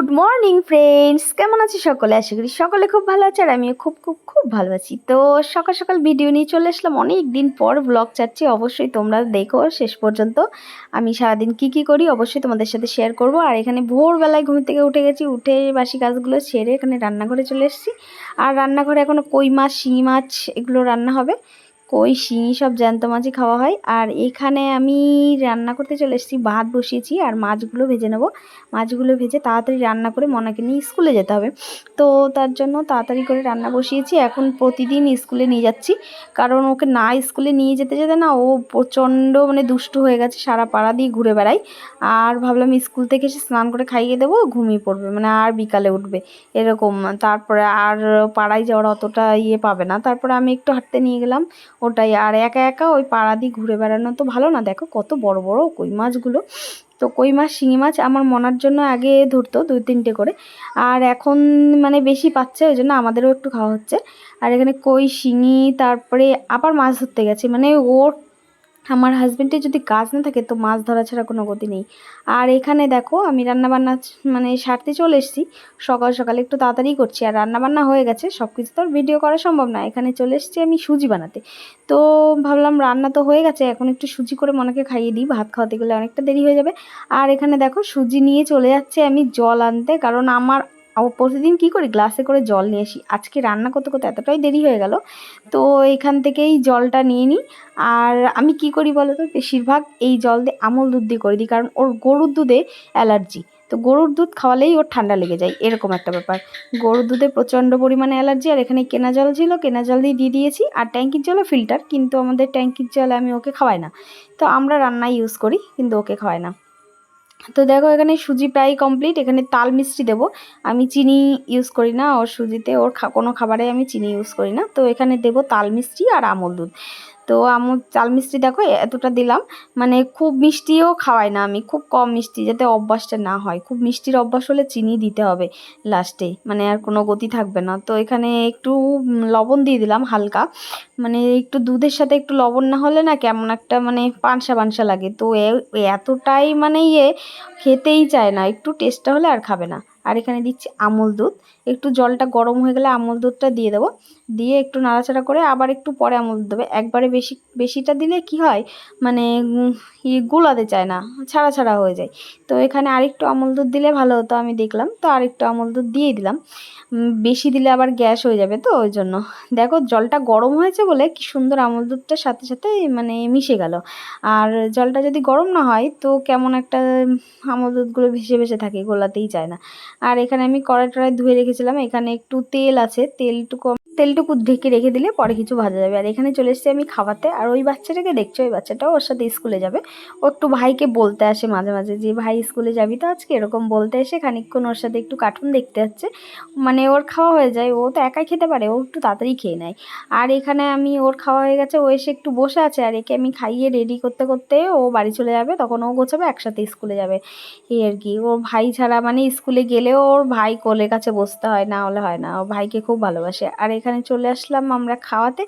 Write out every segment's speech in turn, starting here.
Good morning friends কেমন আছি সকলে? আশা করি সকলে খুব ভালো আছে আর আমিও খুব খুব খুব ভালো আছি। তো সকাল সকাল ভিডিও নিয়ে চলে আসলাম। অনেক দিন পর ব্লগ চাচ্ছি। অবশ্যই তোমরা দেখো শেষ পর্যন্ত। আমি সারাদিন কি কি করি অবশ্যই তোমাদের সাথে শেয়ার করব। আর এখানে ভোরবেলায় ঘুম থেকে উঠে গেছি। উঠে বাসি কাজগুলো সেরে এখানে রান্নাঘরে চলে এসেছি। আর রান্নাঘরে এখনও কই মাছ, শিঙি মাছ এগুলো রান্না হবে। কই, শিঙি সব জ্যান্ত মাছই খাওয়া হয়। আর এখানে আমি রান্না করতে চলে এসেছি, ভাত বসিয়েছি আর মাছগুলো ভেজে নেব। মাছগুলো ভেজে তাড়াতাড়ি রান্না করে মনাকে নিয়ে স্কুলে যেতে হবে। তো তার জন্য তাড়াতাড়ি করে রান্না বসিয়েছি। এখন প্রতিদিন স্কুলে নিয়ে যাচ্ছি। কারণ ওকে না স্কুলে নিয়ে যেতে যেতে না ও প্রচণ্ড মানে দুষ্টু হয়ে গেছে সারা পাড়া দিয়ে ঘুরে বেড়ায়। আর ভাবলাম স্কুল থেকে এসে স্নান করে খাইয়ে দেবো, ঘুমিয়ে পড়বে। মানে আর বিকালে উঠবে এরকম। তারপরে আর পাড়ায় যাওয়ার অতটা ইয়ে পাবে না। তারপরে আমি একটু হাঁটতে নিয়ে গেলাম। ওটাই। আর একা একা ওই পাড়া দিয়ে ঘুরে বেড়ানো তো ভালো না। দেখো কত বড় বড় কই মাছগুলো। তো কই মাছ, শিঙি মাছ আমার মনার জন্য আগে ধরতো দুই তিনটে করে। আর এখন মানে বেশি পাচ্ছে, ওই জন্য আমাদেরও একটু খাওয়া হচ্ছে। আর এখানে কই, শিঙি, তারপরে আবার মাছ ধরতে গেছে। মানে ওর আমার হাজবেন্ডের যদি কাজ না থাকে, তো মাছ ধরা ছাড়া কোনো গতি নেই। আর এখানে দেখো, আমি রান্নাবান্না মানে সারতে চলে এসেছি। সকাল সকালে একটু তাড়াতাড়ি করছি, আর রান্নাবান্না হয়ে গেছে। সব কিছু তো আর ভিডিও করা সম্ভব না। এখানে চলে এসেছি আমি সুজি বানাতে। তো ভাবলাম রান্না তো হয়ে গেছে, এখন একটু সুজি করে মনেকে খাইয়ে দিই। ভাত খাওয়াতে গেলে অনেকটা দেরি হয়ে যাবে। আর এখানে দেখো, সুজি নিয়ে চলে যাচ্ছে আমি জল আনতে, কারণ আমার ও প্রতিদিন কী করি? গ্লাসে করে জল নিয়ে আসি। আজকে রান্না করতে করতে এতটাই দেরি হয়ে গেল। তো এখান থেকেই জলটা নিয়ে নিই। আর আমি কি করি বলো তো বেশিরভাগ এই জল দিয়ে আমল দুধ দিয়ে করে দিই। কারণ ওর গরুর দুধে অ্যালার্জি। তো গরুর দুধ খাওয়ালেই ওর ঠান্ডা লেগে যায়। এরকম একটা ব্যাপার। গরুর দুধে প্রচণ্ড পরিমাণে অ্যালার্জি। আর এখানে কেনা জল ছিল, কেনা জল দিয়ে দিয়ে দিয়েছি। আর ট্যাঙ্কির জলও ফিল্টার। কিন্তু আমাদের ট্যাঙ্কির জল আমি ওকে খাওয়াই না। তো আমরা রান্নায় ইউজ করি, কিন্তু ওকে খাওয়াই না। তো দেখো এখানে সুজি প্রায় কমপ্লিট এখানে তাল মিষ্টি দেবো। আমি চিনি ইউজ করি না, ওর সুজিতে, ওর কোনো খাবারে আমি চিনি ইউজ করি না। তো এখানে দেবো তাল মিষ্টি আর আমল দুধ। তো আমল চাল মিষ্টি দেখো, এতটা দিলাম। মানে খুব মিষ্টিও খাওয়াই না আমি, খুব কম মিষ্টি যাতে অভ্যাসটা না হয়। খুব মিষ্টির অভ্যাস হলে চিনি দিতে হবে লাস্টে মানে আর কোনো গতি থাকবে না। তো এখানে একটু লবণ দিয়ে দিলাম হালকা। মানে একটু দুধের সাথে একটু লবণ না হলে না কেমন একটা মানে পানসা পানসা লাগে। তো এতটাই মানে ইয়ে খেতেই চায় না। একটু টেস্টটা হলে আর খাবে না। আর এখানে দিচ্ছি আমল দুধ। একটু জলটা গরম হয়ে গেলে আমল দুধটা দিয়ে দেবো। দিয়ে একটু নাড়াচাড়া করে আবার একটু পরে আমল দুধ দেবে। একবারে বেশি, বেশিটা দিলে কি হয়? মানে ই গুলাতে চায় না, ছাড়া ছাড়া হয়ে যায়। তো এখানে আরেকটু আমল দুধ দিলে ভালো হতো আমি দেখলাম। তো আরেকটু আমল দুধ দিয়ে দিলাম। বেশি দিলে আবার গ্যাস হয়ে যাবে তো ওই জন্য। দেখো জলটা গরম হয়েছে বলে কি সুন্দর আমল দুধটার সাথে সাথে মানে মিশে গেল। আর জলটা যদি গরম না হয় তো কেমন একটা আমল দুধগুলো ভেসে ভেসে থাকে, গোলাতেই চায় না। আর এখানে আমি কড়াই টড়াই ধুয়ে রেখেছিলাম। এখানে একটু তেল আছে তেলটুকু তেলটুকু ঢেকে রেখে দিলে পরে কিছু ভাজা যাবে। আর এখানে চলে এসেছি আমি খাওয়াতে। আর ওই বাচ্চাটাকে দেখছ, ওই বাচ্চাটাও ওর সাথে স্কুলে যাবে। ও একটু ভাইকে বলতে আসে মাঝে মাঝে যে, ভাই, স্কুলে যাবি তো আজকে? এরকম বলতে এসে খানিকক্ষণ ওর সাথে একটু কার্টুন দেখতে যাচ্ছে। মানে ওর খাওয়া হয়ে যায়। ও তো একাই খেতে পারে, ও একটু তাড়াতাড়ি খেয়ে নেয়। আর এখানে আমি ওর খাওয়া হয়ে গেছে। ও এসে একটু বসে আছে। আর একে আমি খাইয়ে রেডি করতে করতে ও বাড়ি চলে যাবে। তখন ও গোছাবে, একসাথে স্কুলে যাবে। এই আর কি। ওর ভাই ছাড়া মানে স্কুলে গেলেও ওর ভাই কোলের কাছে বসতে হয়, না হলে হয় না। ও ভাইকে খুব ভালোবাসে। আর এখানে চলে আসলাম আমরা খাওয়াতে।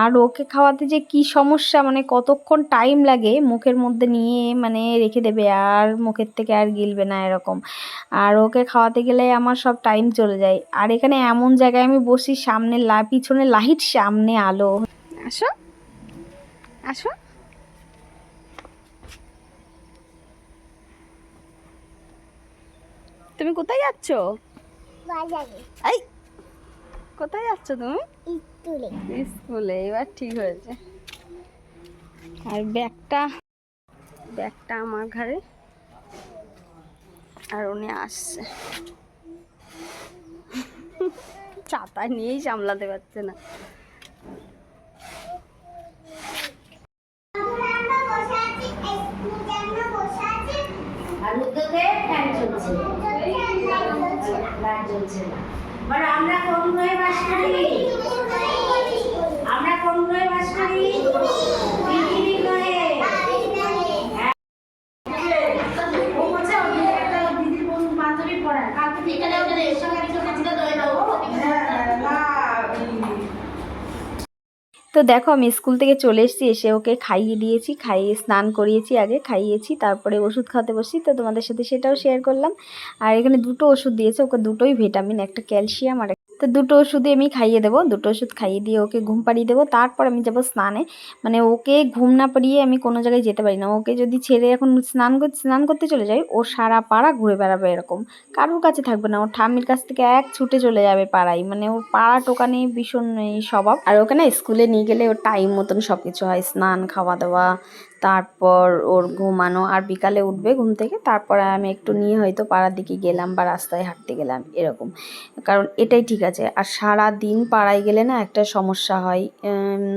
আর ওকে খাওয়াতে যে কি সমস্যা মানে কতক্ষণ টাইম লাগে মুখের মধ্যে নিয়ে মানে রেখে দেবে আর মুখের থেকে আর গিলবে না এরকম। আর ওকে খাওয়াতে গেলে আমার সব টাইম চলে যায়। আর এখানে এমন জায়গায় আমি বসি সামনে লা পিছনে লাইট সামনে আলো। আসো আসো। তুমি কোথায় যাচ্ছ? বাজারে। এই কোথায় যাচ্ছ তুমি? স্কুলে। স্কুলে এবার ঠিক হয়েছে। আর ব্যাগটা ব্যাগটা আমার ঘরে আর উনি আসছে। ছাতা নিয়েই সামলাতে পারছে না। আর উদ্যোগে ফ্যান চলছে। লাইট জ্বলছে না। এবার আমরা কোন গ্রহে বাস করি? আমরা কোন গ্রহে বাস করি পৃথিবী গ্রহে ও বলছে ওর দিদি একটা দিদির বন্ধু বান্ধবী পড়ায় কালকে থেকে ওদের এর সঙ্গে কিছু কিছু দই দেবো তো দেখো, আমি স্কুল থেকে চলে এসেছি, এসে ওকে খাইয়ে দিয়েছি, খাইয়ে স্নান করিয়েছি আগে, খাইয়েছি, তারপরে ওষুধ খাওয়াতে বসছি, তো তোমাদের সাথে সেটাও শেয়ার করলাম। আর এখানে দুটো ওষুধ দিয়েছে, ওকে দুটোই ভিটামিন একটা ক্যালসিয়াম আর তো দুটো ওষুধই আমি খাইয়ে দেবো, দুটো ওষুধ খাইয়ে দিয়ে ওকে ঘুম পাড়িয়ে দেবো। তারপর আমি যাব স্নানে। মানে ওকে ঘুম না পাড়িয়ে আমি কোনো জায়গায় যেতে পারি না। ওকে যদি ছেড়ে এখন স্নান স্নান করতে চলে যাই, ও সারা পাড়া ঘুরে বেড়াবে এরকম। কারোর কাছে থাকবে না। ওর ঠাম্মির কাছ থেকে এক ছুটে চলে যাবে পাড়ায়। মানে ওর পাড়া টোকানি ভীষণ স্বভাব। আর ওকে না স্কুলে নিয়ে গেলে ওর টাইম মতন সব কিছু হয়। স্নান খাওয়া দাওয়া তারপর ওর ঘুমানো, আর বিকালে উঠবে ঘুম থেকে, তারপরে আমি একটু নিয়ে হয়তো পাড়ার দিকে গেলাম বা রাস্তায় হাঁটতে গেলাম, এরকম। কারণ এটাই ঠিক আছে। আর সারা দিন পাড়ায় গেলে না একটা সমস্যা হয়।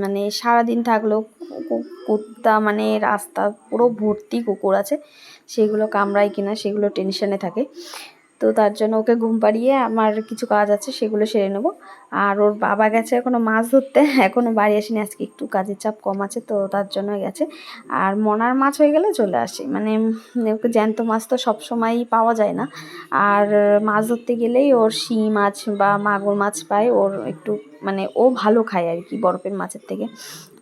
মানে সারা দিন থাকলেও কুত্তা মানে রাস্তা পুরো ভর্তি কুকুর আছে, সেগুলো কামড়ায় কিনা সেগুলো টেনশনে থাকে। তো তার জন্য ওকে ঘুম পাড়িয়ে আমার কিছু কাজ আছে, সেগুলো সেরে নেব। আর ওর বাবা গেছে এখনও মাছ ধরতে, এখনও বাড়ি আসেনি, আজকে একটু কাজের চাপ কম আছে তো তার জন্য গেছে। আর মনার মাছ হয়ে গেলে চলে আসি মানে ওকে জ্যান্ত মাছ তো সবসময়ই পাওয়া যায় না। আর মাছ ধরতে গেলেই ওর শিঙি মাছ বা মাগুর মাছ পায়, ওর একটু মানে ও ভালো খায় আর কি বরফের মাছের থেকে।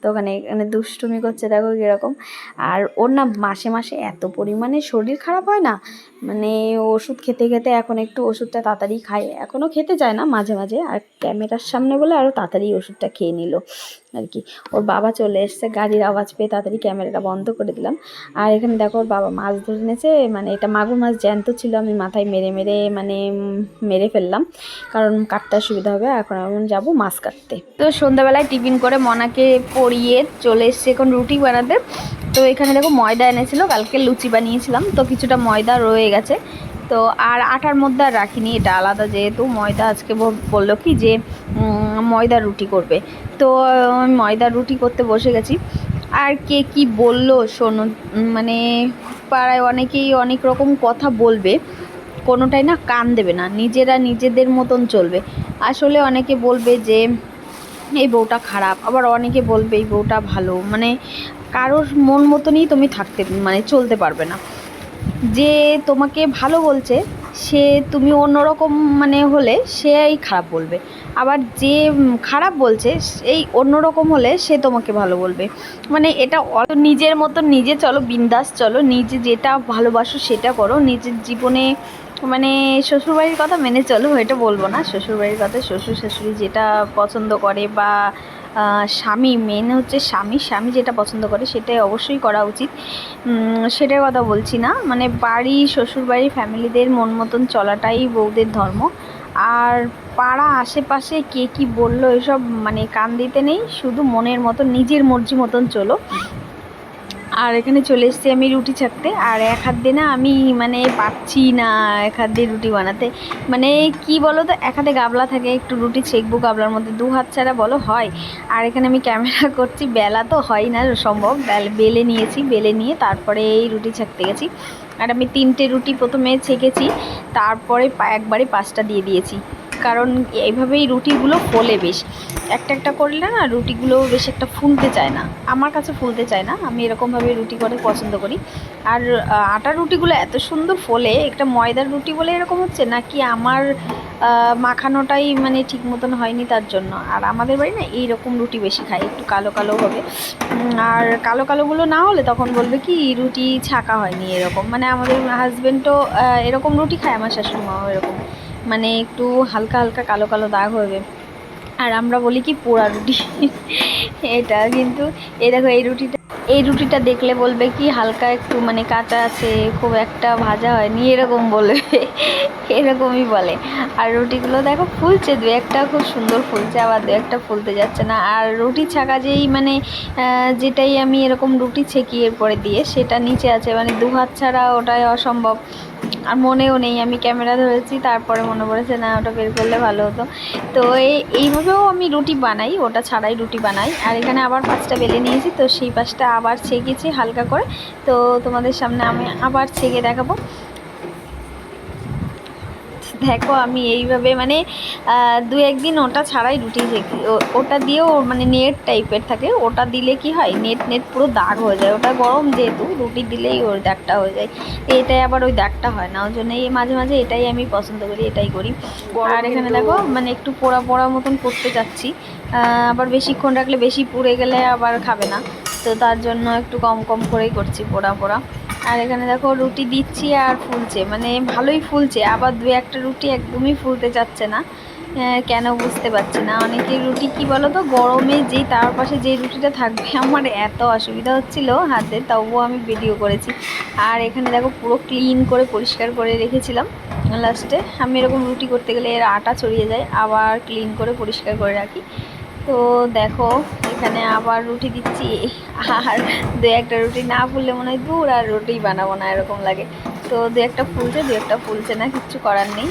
তো ওখানে এখানে দুষ্টুমি করছে, দেখো কীরকম। আর ওর না মাসে মাসে এত পরিমাণে শরীর খারাপ হয় না মানে ওষুধ খেতে খেতে এখন একটু ওষুধটা তাড়াতাড়ি খায় এখনও খেতে চায় না মাঝে মাঝে, আর ক্যামেরার সামনে বলে আরও তাড়াতাড়ি ওষুধটা খেয়ে নিল আর কি। ওর বাবা চলে এসছে, গাড়ির আওয়াজ পেয়ে তাড়াতাড়ি ক্যামেরাটা বন্ধ করে দিলাম। আর এখানে দেখো ওর বাবা মাছ ধরে এনেছে মানে এটা মাগুর মাছ জ্যান্ত ছিল, আমি মাথায় মেরে মেরে মানে মেরে ফেললাম, কারণ কাটতে সুবিধা হবে, এখন এখন যাব মাছ কাটতে। তো সন্ধ্যাবেলায় টিফিন করে মনাকে পড়িয়ে চলে এসছে এখন রুটি বানাতে। তো এখানে দেখো ময়দা এনেছিল, কালকে লুচি বানিয়েছিলাম, তো কিছুটা ময়দা রয়ে গেছে। তো আর আটার মধ্যে আর রাখিনি এটা আলাদা যেহেতু। ময়দা আজকে বলল কি যে উম, ময়দা রুটি করবে। তো আমি ময়দা রুটি করতে বসে গেছি। আর কে কি বলল শোনো মানে পাড়ায় অনেকেই অনেক রকম কথা বলবে কোনোটাই না কান দেবে না নিজেরা নিজেদের মতন চলবে। আসলে অনেকে বলবে যে এই বউটা খারাপ। আবার অনেকে বলবে এই বউটা ভালো। মানে কারোর মন মতনই তুমি থাকতে মানে চলতে পারবে না। যে তোমাকে ভালো বলছে, সে তুমি অন্যরকম মানে হলে সেই খারাপ বলবে। আবার যে খারাপ বলছে এই অন্যরকম হলে সে তোমাকে ভালো বলবে। মানে এটা নিজের মতো নিজে চলো, বিন্দাস চলো, নিজে যেটা ভালোবাসো সেটা করো, নিজের জীবনে মানে শ্বশুরবাড়ির কথা মেনে চলো, এটা বলব না। শ্বশুরবাড়ির কথা শ্বশুর শাশুড়ি যেটা পছন্দ করে বা স্বামী মেন হচ্ছে স্বামী। স্বামী যেটা পছন্দ করে সেটাই অবশ্যই করা উচিত। সেটার কথা বলছি না। মানে বাড়ি, শ্বশুরবাড়ি, ফ্যামিলিদের মন মতন চলাটাই বউদের ধর্ম। আর পাড়া, আশেপাশে কে কি বলল এসব মানে কান দিতে নেই। শুধু মনের মতন, নিজের মর্জি মতন চলো। আর এখানে চলে এসেছি আমি রুটি ছাকতে আর এক হাত দিয়ে না আমি মানে পাচ্ছি না এক হাত দিয়ে রুটি বানাতে। মানে কি বলো তো এক হাতে গাবলা থাকে, একটু রুটি ছেঁকবো গাবলার মধ্যে। দু হাত ছাড়া বলো, হয়। আর এখানে আমি ক্যামেরা করছি, বেলা তো হয় না, সম্ভব। বেল- নিয়েছি, বেলে নিয়ে তারপরে এই রুটি ছাকতে গেছি। আর আমি তিনটে রুটি প্রথমে ছেঁকেছি, তারপরে একবারে পাঁচটা দিয়ে দিয়েছি। কারণ এইভাবেই রুটিগুলো ফোলে বেশ। একটা একটা করলে না রুটিগুলো বেশ একটা ফুলতে চায় না। আমার কাছে ফুলতে চায় না। আমি এরকমভাবে রুটি করে পছন্দ করি। আর আটার রুটিগুলো এত সুন্দর ফোলে, একটা ময়দার রুটি বলে এরকম হচ্ছে নাকি আমার মাখানোটাই মানে ঠিক মতন হয়নি তার জন্য। আর আমাদের বাড়ি না এইরকম রুটি বেশি খায়, একটু কালো কালো হবে। আর কালো কালোগুলো না হলে তখন বলবে কি রুটি ছাকা হয়নি এরকম। মানে আমাদের হাজব্যান্ডও এরকম রুটি খায়, আমার শাশুড়ি মাও এরকম। মানে একটু হালকা হালকা কালো কালো দাগ হবে। আর আমরা বলি কি পোড়া রুটি। এটা কিন্তু, এই দেখো এই রুটিটা। এই রুটিটা দেখলে বলবে কি হালকা একটু মানে কাঁচা আছে, খুব একটা ভাজা হয়নি, এরকম বলবে এরকমই বলে। আর রুটিগুলো দেখো ফুলছে, দু একটা খুব সুন্দর ফুলছে, আবার দু একটা ফুলতে যাচ্ছে না। আর রুটি ছাকা যেই মানে যেটাই আমি এরকম রুটি ছেঁকি এরপরে দিয়ে, সেটা নিচে আছে মানে দু হাত ছাড়া ওটাই অসম্ভব। আর মনেও নেই, আমি ক্যামেরা ধরেছি, তারপরে মনে পড়েছে, না, ওটা বের করলে ভালো হতো। তো এই, এইভাবেও আমি রুটি বানাই, ওটা ছাড়াই রুটি বানাই। আর এখানে আবার পাঁচটা বেলে নিয়েছি, তো সেই পাঁচটা আবার ছেঁকেছি হালকা করে। তো তোমাদের সামনে আমি আবার ছেঁকে দেখাবো। দেখো আমি এইভাবে মানে দু একদিন ওটা ছাড়াই রুটি শেখি ও- ওটা দিয়েও মানে নেট টাইপের থাকে। ওটা দিলে কি হয়? নেট নেট পুরো দাগ হয়ে যায়। ওটা গরম যেহেতু রুটি দিলেই ওর দাগটা হয়ে যায়। তো এটাই আবার ওই দাগটা হয় না। ওই জন্য এই মাঝে মাঝে এটাই আমি পছন্দ করি এটাই করি। আর এখানে দেখো মানে একটু পোড়া পোড়া মতন করতে যাচ্ছি আবার বেশিক্ষণ রাখলে বেশি পুড়ে গেলে আবার খাবে না। তো তার জন্য একটু কম কম করেই করছি পোড়া পোড়া। আর এখানে দেখো রুটি দিচ্ছি আর ফুলছে মানে ভালোই ফুলছে, আবার দু একটা রুটি একদমই ফুলতে চাচ্ছে না। কেন বুঝতে পারছি না, অনেকে রুটি কি বলো তো গরমে যেই তার পাশে যে রুটিটা থাকবে, আমার এত অসুবিধা হচ্ছিল হাতে, তবুও আমি ভিডিও করেছি। আর এখানে দেখো পুরো ক্লিন করে পরিষ্কার করে রেখেছিলাম লাস্টে আমি এরকম রুটি করতে গেলে এর আটা ছড়িয়ে যায়, আবার ক্লিন করে পরিষ্কার করে রাখি। তো দেখো, এখানে আবার রুটি দিচ্ছি। আর দু একটা রুটি না ফুললে মনে হয় দূর আর রুটি বানাবো না, এরকম লাগে। তো দু একটা ফুলছে, দু একটা ফুলছে না, কিচ্ছু করার নেই।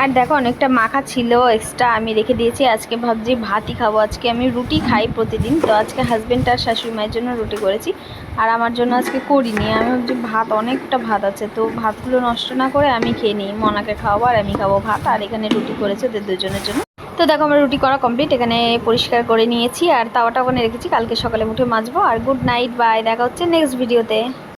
আর দেখো, অনেকটা মাখা ছিল এক্সট্রা আমি রেখে দিয়েছি। আজকে ভাবছি ভাতই খাব। আজকে আমি রুটি খাই প্রতিদিন। তো আজকে হাজব্যান্ড আর শাশুড়ি মায়ের জন্য রুটি করেছি। আর আমার জন্য আজকে করিনি। আমি ভাবছি ভাত, অনেকটা ভাত আছে। তো ভাতগুলো নষ্ট না করে আমি খেয়ে নিই। মনাকে খাওয়াবো আর আমি খাব ভাত। আর এখানে রুটি করেছে ওদের দুজনের জন্য। তো দেখো আমার রুটি করা কমপ্লিট এখানে পরিষ্কার করে নিয়েছি আর তাওয়াটা ওখানে রেখেছি। কালকে সকালে উঠে মাজবো। আর গুড নাইট বাই দেখা হচ্ছে নেক্সট ভিডিওতে